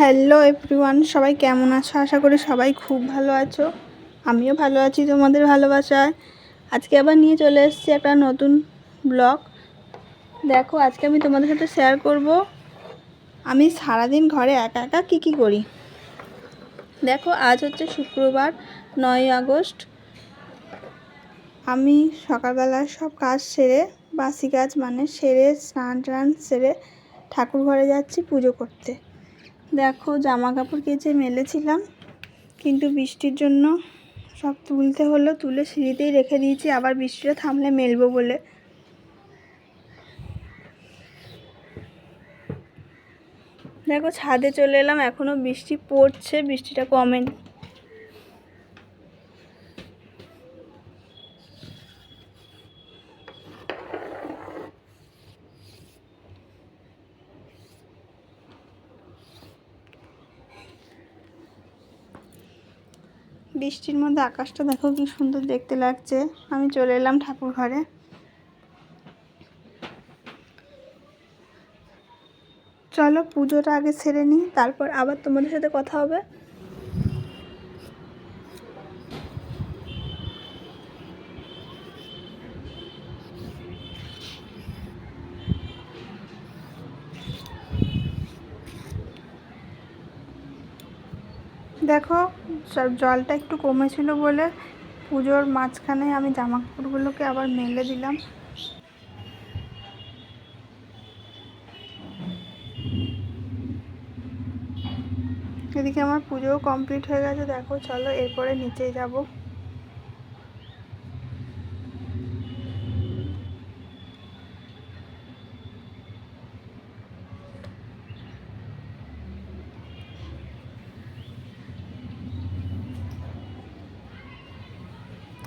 Hello everyone সবাই কেমন আছো? আশা করি সবাই খুব ভালো আছো। আমিও ভালো আছি, তোমাদের ভালোবাসায়। আজকে আবার নিয়ে চলে এসেছি একটা নতুন ব্লগ দেখো, আজকে আমি তোমাদের সাথে শেয়ার করব। আমি সারাদিন ঘরে একা একা কী কী করি? দেখো, আজ হচ্ছে শুক্রবার নয় আগস্ট। আমি সকালবেলা সব কাজ সেরে, বাসি কাজ মানে সেরে স্নান টান সেরে ঠাকুর ঘরে যাচ্ছি পুজো করতে। দেখো জামা কাপড় কেচে মেলেছিলাম, কিন্তু বৃষ্টির জন্য সব তুলতে হলো, তুলে সিঁড়িতেই রেখে দিয়েছি, আবার বৃষ্টিটা থামলে মেলবো বলে। দেখো, ছাদে চলে এলাম এখনও বৃষ্টি পড়ছে, বৃষ্টিটা কমেনি বৃষ্টির মধ্যে আকাশটা দেখো কি সুন্দর দেখতে লাগছে। আমি চলে এলাম ঠাকুর ঘরে। চলো পুজোটা আগে সেরে নিই, তারপর আবার তোমাদের সাথে কথা হবে। দেখো জলটা একটু কমেছিল বলে পুজোর মাঝখানে আমি জামা কাপড়গুলোকে আবার মেলে দিলাম। এদিকে আমার পুজোও কমপ্লিট হয়ে গেছে, দেখো, চলো এরপরে নিচে যাব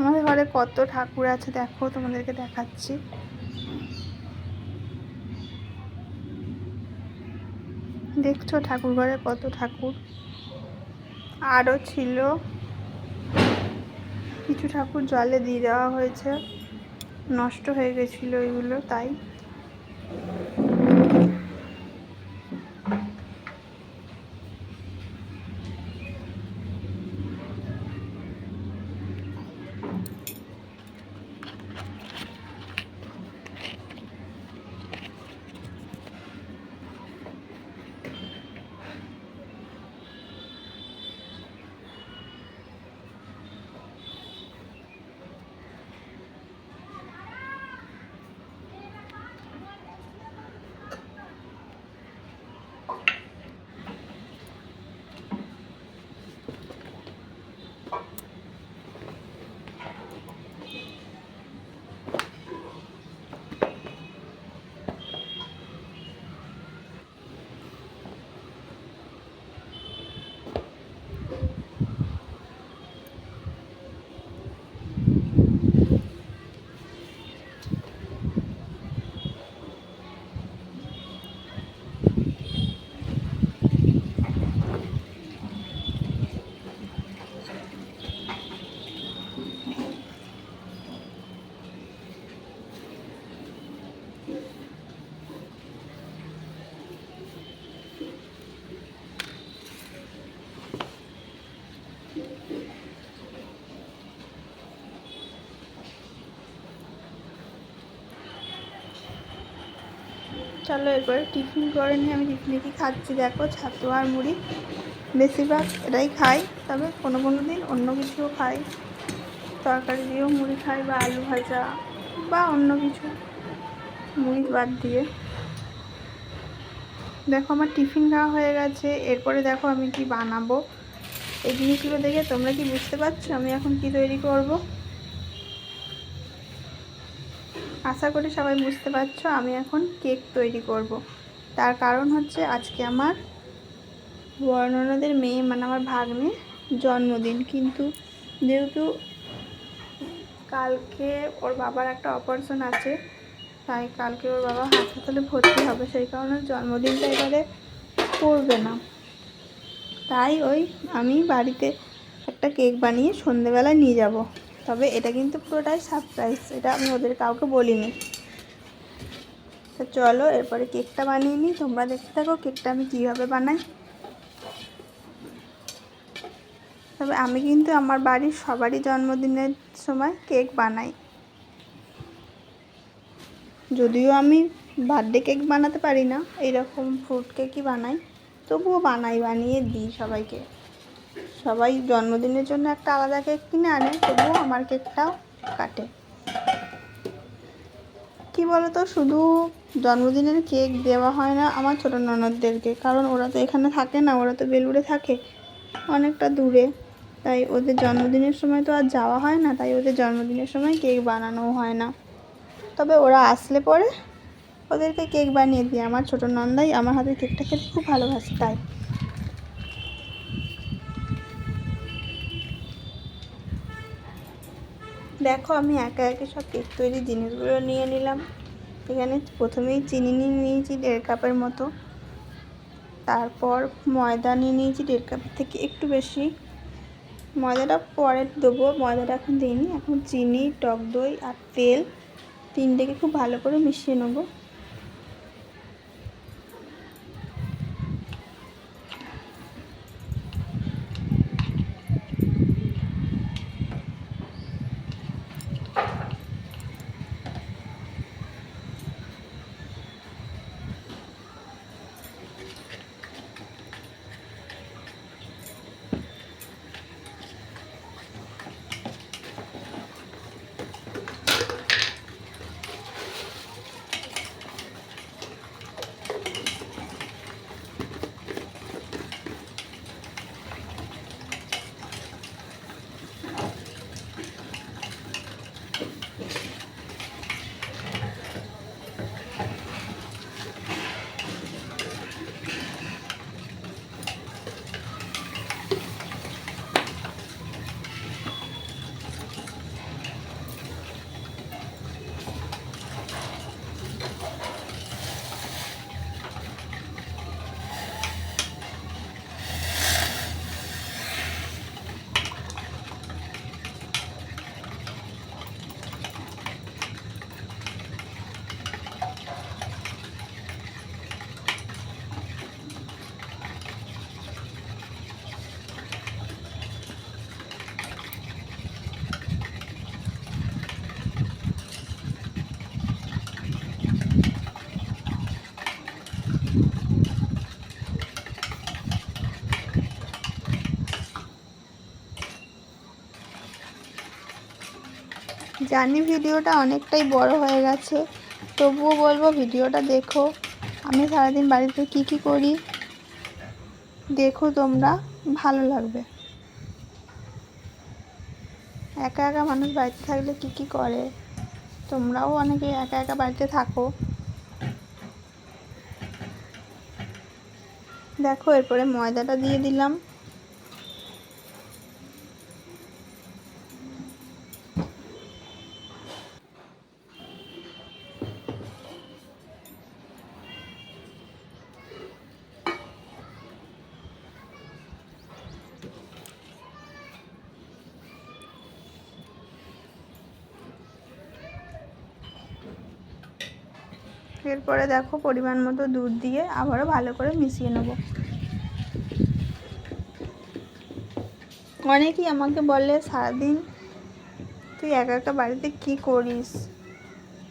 আমাদের ঘরে কত ঠাকুর আছে দেখো, তোমাদেরকে দেখাচ্ছি। দেখছ ঠাকুর ঘরে কত ঠাকুর? আরও ছিল। কিছু ঠাকুর জলে দিয়ে দেওয়া হয়েছে। নষ্ট হয়ে গেছিল এগুলো, তাই। চলো এরপরে টিফিন করে নিয়ে আমি টিফিনে কি খাচ্ছি দেখো, ছাতু আর মুড়ি। বেশিরভাগ এটাই খাই তবে কোনো কোনো দিন অন্য কিছুও খাই তরকারি দিয়েও মুড়ি খাই বা আলু ভাজা বা অন্য কিছু। মুড়ি বাদ দিয়ে। দেখো আমার টিফিন খাওয়া হয়ে গেছে, এরপরে দেখো আমি কি বানাবো। এই জিনিসগুলো দেখে তোমরা কি বুঝতে পারছ? আমি এখন কি তৈরি করব? আশা করি সবাই বুঝতে পারছ, আমি এখন কেক তৈরি করব। তার কারণ হচ্ছে আজকে আমার বর্ণনাদের মেয়ে মানে আমার ভাগ্নে, জন্মদিন। কিন্তু যেহেতু কালকে ওর বাবার একটা অপারেশন আছে, তাই কালকে ওর বাবা হাসপাতালে ভর্তি হবে, সেই কারণে জন্মদিনটা এবারে করবে না। তাই ওই আমি বাড়িতে একটা কেক বানিয়ে সন্ধেবেলায় নিয়ে যাব। তবে এটা কিন্তু পুরোটাই সারপ্রাইজ এটা আমি ওদের কাউকে বলিনি। তো চলো, এরপরে কেকটা বানিয়ে নিই, তোমরা দেখতে থাকো কেকটা আমি কীভাবে বানাই। তবে আমি কিন্তু আমার বাড়ির সবারই জন্মদিনের সময় কেক বানাই। যদিও আমি বার্থডে কেক বানাতে পারি না এইরকম ফ্রুট কেকই বানাই, তবুও বানাই, বানিয়ে দিই সবাইকে। সবাই জন্মদিনের জন্য একটা আলাদা কেক কিনে আনে, তবুও আমার কেকটাও কাটে। কি বলতো, শুধু জন্মদিনের কেক দেওয়া হয় না আমার ছোটো ননদদেরকে, কারণ ওরা তো এখানে থাকে না, ওরা তো বেলুড়ে থাকে, অনেকটা দূরে। তাই ওদের জন্মদিনের সময় তো আর যাওয়া হয় না, তাই ওদের জন্মদিনের সময় কেক বানানোও হয় না। তবে ওরা আসলে পরে ওদেরকে কেক বানিয়ে দিই আমার ছোটো নন্দাই আমার হাতে কেকটা খেতে খুব ভালোবাসে, তাই। দেখো, আমি একা একে সব কেক তৈরি জিনিসগুলো নিয়ে নিলাম। এখানে প্রথমেই চিনি নিয়ে নিয়েছি, দেড় কাপের মতো। তারপর ময়দা নিয়ে নিয়েছি, দেড় কাপের থেকে একটু বেশি। ময়দাটা পরে দেবো, ময়দাটা এখন দিইনি। এখন চিনি, টক দই আর তেল তিনটেকে খুব ভালো করে মিশিয়ে নেব। জানি ভিডিওটা অনেকটাই বড় হয়ে গেছে। তবুও বলব ভিডিওটা দেখো। আমি সারাদিন বাড়িতে কি কি করি, দেখো তোমরা, ভালো লাগবে। একা একা মানুষ বাড়িতে থাকলে কি কি করে? তোমরাও অনেকে একা একা বাড়িতে থাকো। দেখো, এরপরে ময়দাটা দিয়ে দিলাম। এরপরে দেখো পরিমাণ মতো দুধ দিয়ে আবারও ভালো করে মিশিয়ে নেব। অনেকেই আমাকে বলে, সারাদিন তুই একা একা বাড়িতে কি করিস?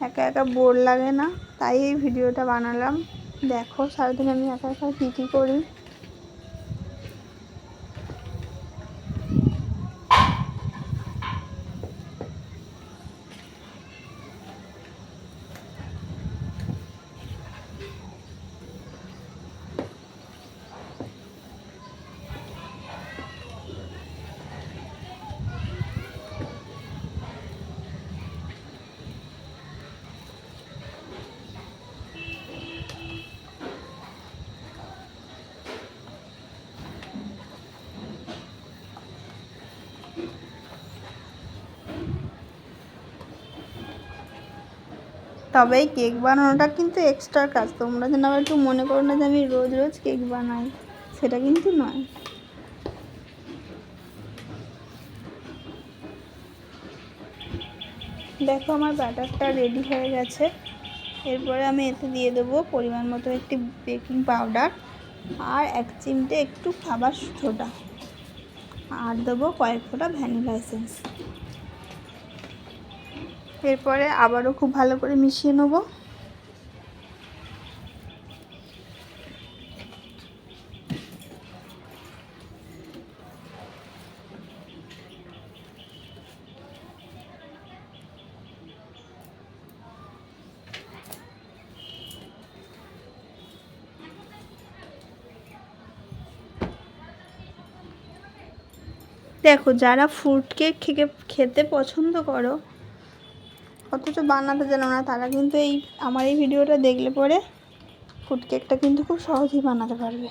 একা একা বোর লাগে না। তাই এই ভিডিওটা বানালাম। দেখো সারাদিন আমি একা একা কী কী করি। তবে এই কেক বানানোটা কিন্তু এক্সট্রা কাজ। তোমরা যেন আবার একটু মনে করো না যে আমি রোজ রোজ কেক বানাই। সেটা কিন্তু নয়। দেখো আমার ব্যাটারটা রেডি হয়ে গেছে। এরপরে আমি এতে দিয়ে দেবো পরিমাণ মতো একটি বেকিং পাউডার আর এক চিমটে একটু খাবার সোডা। আর দেবো কয়েক ফোঁটা ভ্যানিলা এসেন্স। এরপরে আবারও খুব ভালো করে মিশিয়ে নেব। দেখো যারা ফ্রুট কেক খেতে পছন্দ করো অথচ বানাতে জানো না, তারা কিন্তু এই, আমার এই ভিডিওটা দেখলে পরে ফ্রুট কেকটা কিন্তু খুব সহজেই বানাতে পারবে।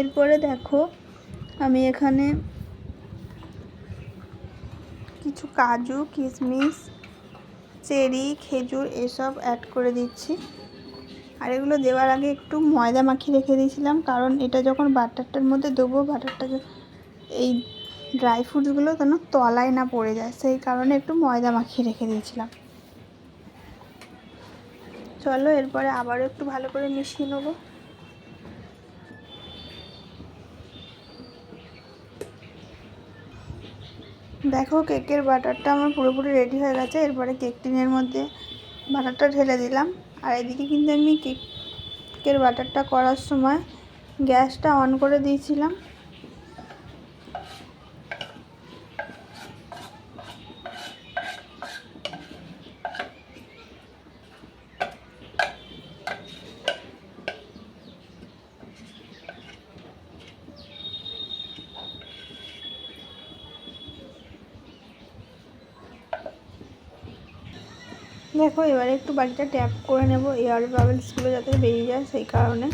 এরপরে দেখো, আমি এখানে কিছু কাজু কিশমিশ চেরি, খেজুর এসব অ্যাড করে দিচ্ছি। আর এগুলো দেওয়ার আগে একটু ময়দা মাখিয়ে রেখে দিয়েছিলাম, কারণ এটা যখন বাটারটার মধ্যে দেবো বাটারটা এই ড্রাই ফ্রুটসগুলো যেন তলায় না পড়ে যায়, সেই কারণে একটু ময়দা মাখিয়ে রেখে দিয়েছিলাম। চলো এরপরে আবারও একটু ভালো করে মিশিয়ে নেব। দেখো কেকের বাটারটা আমার পুরোপুরি রেডি হয়ে গেছে, এরপরে কেক টিনের মধ্যে বাটারটা ঢেলে দিলাম। আর এদিকে কিন্তু আমি কেকের বাটারটা করার সময় গ্যাসটা অন করে দিয়েছিলাম। দেখো, এবারে একটু বাড়িটা ট্যাপ করে নেব এয়ার বাবলসগুলো যাতে বেরিয়ে যায় সেই কারণে।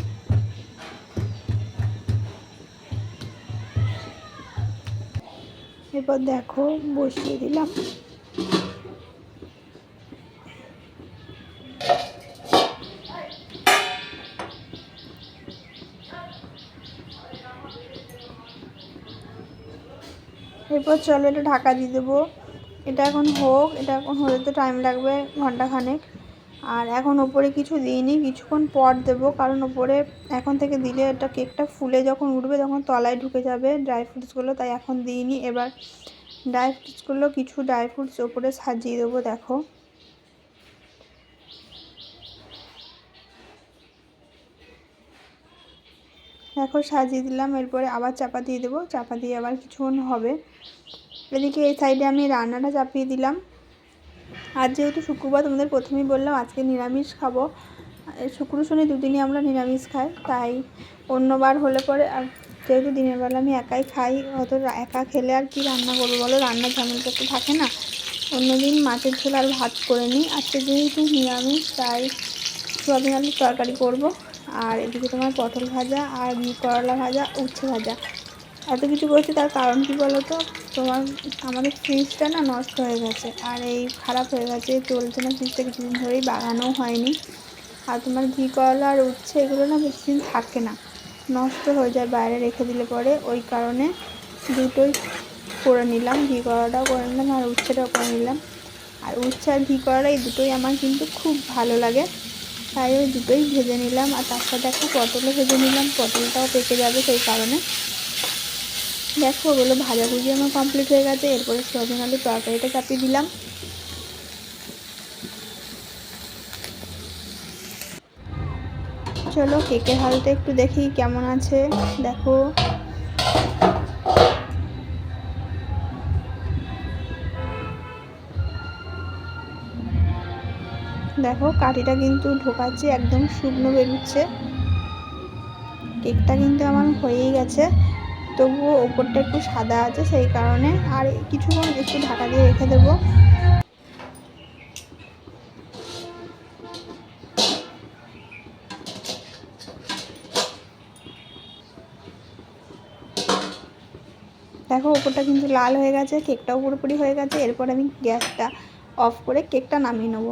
এরপর দেখো, বসিয়ে দিলাম। এরপর চলো এটা ঢাকা দিয়ে দেবো। এটা এখন হোক, এটা এখন হতে তো টাইম লাগবে ঘন্টাখানেক। আর এখন ওপরে কিছু দিইনি, কিছুক্ষণ পর দেবো, কারণ ওপরে এখন থেকে দিলে এটা কেকটা ফুলে যখন উঠবে তখন তলায় ঢুকে যাবে ড্রাই ফ্রুটসগুলো তাই এখন দিইনি। এবার ড্রাই ফ্রুটসগুলো কিছু ড্রাই ফ্রুটস ওপরে সাজিয়ে দেবো, দেখো। দেখো, সাজিয়ে দিলাম, এরপরে আবার চাপা দিয়ে দেবো, চাপা দিয়ে আবার কিছুক্ষণ হবে। এদিকে এই সাইডে আমি রান্নাটা চাপিয়ে দিলাম। আজ যেহেতু শুক্রবার তোমাদের প্রথমেই বললাম, আজকে নিরামিষ খাব। শুক্র, শনি দুদিনই আমরা নিরামিষ খাই, তাই অন্যবার হলে পরে আর যেহেতু দিনের বেলা আমি একাই খাই, অত একা খেলে আর কি রান্না করব বলো? রান্নার ঝামেলটা তো থাকে না। অন্যদিন মাছের ঝোল আর ভাত করে নিই। আজকে যেহেতু নিরামিষ, তাই সোয়াবিন আলুর তরকারি করব। আর এদিকে তোমার পটল ভাজা আর করলা ভাজা, উচ্ছে ভাজা। এত কিছু করছি, তার কারণ কি বলো তো তোমার, আমাদের ফ্রিজটা না নষ্ট হয়ে গেছে। আর এই খারাপ হয়ে গেছে চলছে না ফ্রিজটা কিছুদিন ধরেই, বাগানোও হয়নি। আর তোমার ঘি করলা আর উচ্ছে, এগুলো না বেশি থাকে না। নষ্ট হয়ে যায়, বাইরে রেখে দিলে পরে। ওই কারণে দুটোই করে নিলাম, ঘি করাটাও করে নিলাম, আর উচ্ছেটাও করে নিলাম। আর উচ্ছে আর ঘি করাটা এই দুটোই আমার কিন্তু খুব ভালো লাগে। তাই ওই দুটোই ভেজে নিলাম, আর তার সাথে একটা পটলও ভেজে নিলাম। পটলটাও পেকে যাবে সেই কারণে। দেখো, ওগুলো ভাজাভুজি আমার কমপ্লিট হয়ে গেছে। এরপরে সজনে আলু তরকারিটা চাপিয়ে দিলাম। চলো, কেকের হালটা একটু দেখি কেমন আছে। দেখো। দেখো, কাঠিটা কিন্তু ঢোকাচ্ছে, একদম শুকনো বেরোচ্ছে। কেকটা কিন্তু আমার হয়েই গেছে। তবুও ওপরটা একটু সাদা আছে সেই কারণে আর কিছুক্ষণ একটু ঢাকা দিয়ে রেখে দেবো। দেখো ওপরটা কিন্তু লাল হয়ে গেছে, কেকটাও পুরোপুরি হয়ে গেছে, এরপর আমি গ্যাসটা অফ করে কেকটা নামিয়ে নেব।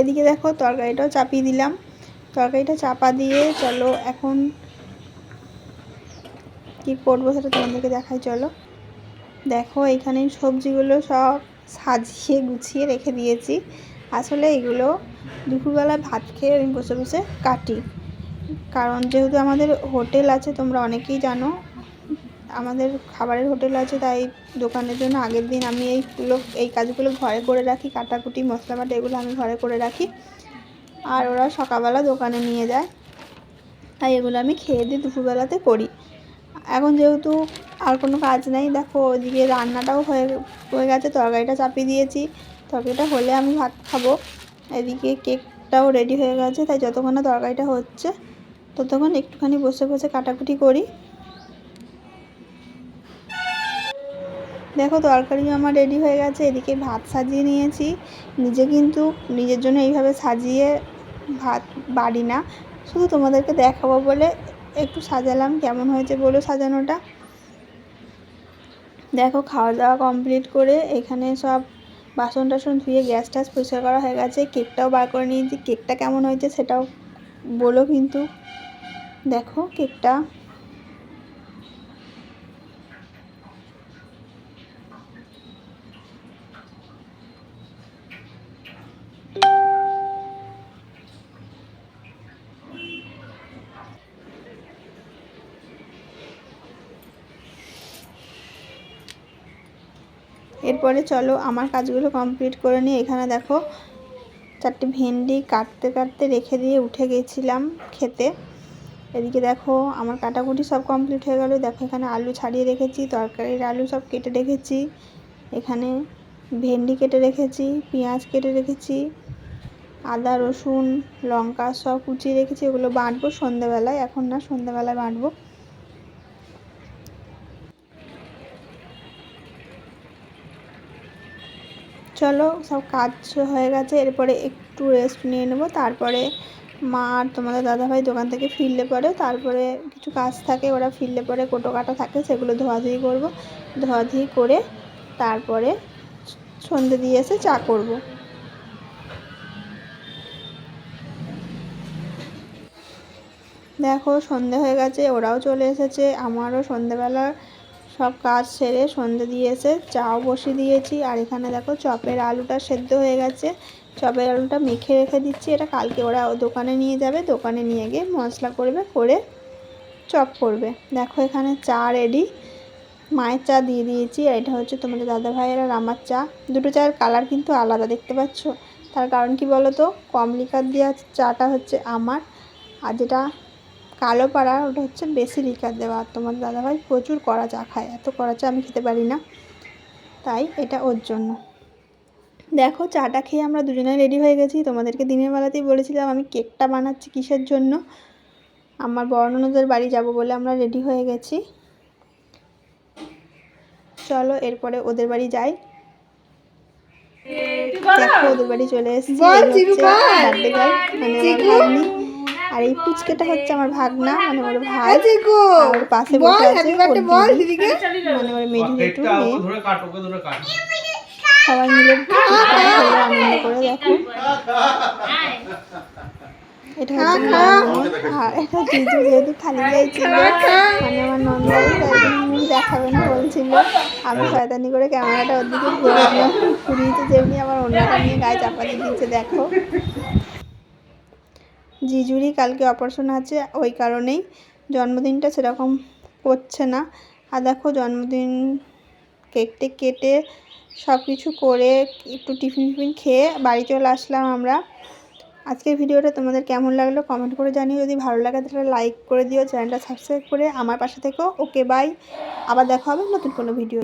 এদিকে দেখো তরকারিটাও চাপিয়ে দিলাম। তরকারিটা চাপা দিয়ে চলো এখন কি করব সেটা তোমাদেরকে দেখাই, চলো। দেখো এখানে সবজিগুলো সব সাজিয়ে গুছিয়ে রেখে দিয়েছি। আসলে এগুলো দুপুরবেলা ভাত খেয়ে আমি বসে বসে কাটি। কারণ যেহেতু আমাদের হোটেল আছে, তোমরা অনেকেই জানো আমাদের খাবারের হোটেল আছে, তাই দোকানের জন্য আগের দিন আমি এইগুলো এই কাজগুলো ঘরে করে রাখি, কাটাকুটি মশলা বাটা এগুলো আমি ঘরে করে রাখি। আর ওরা সকালবেলা দোকানে নিয়ে যায়, তাই এগুলো আমি খেয়ে দিয়ে দুপুরবেলাতে করি। এখন যেহেতু আর কোনো কাজ নেই, দেখো ওইদিকে রান্নাটাও হয়ে হয়ে গেছে, তরকারিটা চাপিয়ে দিয়েছি। তরকারিটা হলে আমি ভাত খাব। এদিকে কেকটাও রেডি হয়ে গেছে, তাই যতক্ষণ না তরকারিটা হচ্ছে, ততক্ষণ একটুখানি বসে বসে কাটাকুটি করি। দেখো তরকারি আমার রেডি হয়ে গেছে, এদিকে ভাত সাজিয়ে নিয়েছি। নিজে কিন্তু নিজের জন্য এইভাবে সাজিয়ে ভাত বাড়ি না, শুধু তোমাদেরকে দেখাবো বলে একটু সাজালাম, কেমন হয়েছে বলো সাজানোটা। দেখো খাওয়া দাওয়া কমপ্লিট করে এখানে সব বাসন টাসন ধুয়ে গ্যাস ট্যাস পরিষ্কার করা হয়ে গেছে, কেকটাও বার করে নিয়েছি, কেকটা কেমন হয়েছে সেটাও বলো কিন্তু। দেখো কেকটা এরপরে চলো আমার কাজগুলো কমপ্লিট করে নিই। এখানে দেখো, চারটে ভেন্ডি কাটতে কাটতে রেখে দিয়ে উঠে গেছিলাম খেতে। এদিকে দেখো, আমার কাটাকুটি সব কমপ্লিট হয়ে গেল। দেখো, এখানে আলু ছাড়িয়ে রেখেছি, তরকারির আলু সব কেটে রেখেছি। এখানে ভেন্ডি কেটে রেখেছি, পেঁয়াজ কেটে রেখেছি, আদা, রসুন, লঙ্কা সব কুচিয়ে রেখেছি। ওগুলো বাঁটবো সন্ধ্যাবেলায়, এখন না সন্ধ্যাবেলায় বাঁটবো। চলো, সব কাজ হয়ে গেছে, এরপরে একটু রেস্ট নিয়ে নেব, তারপরে মা আর তোমাদের দাদাভাই দোকান থেকে ফিরলে পরে, তারপরে কিছু কাজ থাকে, ওরা ফিরলে পরে কোটো কাটা থাকে, সেগুলো ধোয়াধুয়ি করব, ধোয়াধুয়ি করে তারপরে সন্ধে দিয়ে এসে চা করব। দেখো, সন্ধে হয়ে গেছে, ওরাও চলে এসেছে, আমারও সন্ধেবেলা সব কাজ সেরে সন্ধে দিয়ে এসে চাও বসিয়ে দিয়েছি। আর এখানে দেখো চপের আলুটা সেদ্ধ হয়ে গেছে। চপের আলুটা মেখে রেখে দিচ্ছি। এটা কালকে ওরা দোকানে নিয়ে যাবে। দোকানে নিয়ে গিয়ে মশলা করবে, করে চপ করবে। দেখো এখানে চা রেডি মায়ের চা দিয়ে দিয়েছি। আর এটা হচ্ছে তোমাদের দাদা ভাইয়ের আর আমার চা। দুটো চায়ের কালার কিন্তু আলাদা, দেখতে পাচ্ছ? তার কারণ কি বলো তো কম লিকার দেওয়া চাটা হচ্ছে আমার। আর যেটা কালো পাড়া ওটা হচ্ছে বেশি লিকার দেওয়া। আর তোমার দাদাভাই প্রচুর কড়া চা খায়। এত কড়া চা আমি খেতে পারি না। তাই এটা ওর জন্য। দেখো চাটা খেয়ে আমরা দুজনে রেডি হয়ে গেছি। তোমাদেরকে দিনের বেলাতেই বলেছিলাম আমি কেকটা বানাচ্ছি কিসের জন্য? আমার বর্ণনদের বাড়ি যাব বলে আমরা রেডি হয়ে গেছি। চলো এরপরে ওদের বাড়ি যাই। দেখো ওদের বাড়ি চলে এসেছি। মানে আমার আর এই পুচকেটা হচ্ছে আমার ভাগনা মানে ওর ভাই। আর পাশে বসে আছে ওর দিদি মানে ওর মেজু জেঠু মেয়ে। সবাই মিলে আনন্দ করে দেখো এটা হচ্ছে এটা জিজু যেহেতু খালি যাইছিল মানে আমার নন্দাই মুখ বলছিল। আমি শয়তানি করে ক্যামেরাটা ওর দিকে ঘুরালাম। যেমনি আমার অন্যটা নিয়ে গায়ে দিয়েছে দেখো। জিজুরই কালকে অপারেশন আছে, ওই কারণেই জন্মদিনটা সেরকম করছে না। আর দেখো জন্মদিন কেক টেক কেটে সব কিছু করে একটু টিফিন টিফিন খেয়ে বাড়ি চলে আসলাম আমরা। আজকের ভিডিওটা তোমাদের কেমন লাগল কমেন্ট করে জানিও। যদি ভালো লাগে তাহলে লাইক করে দিও, চ্যানেলটা সাবস্ক্রাইব করে আমার পাশে থেকো। Okay, bye. আবার দেখা হবে নতুন কোনো ভিডিও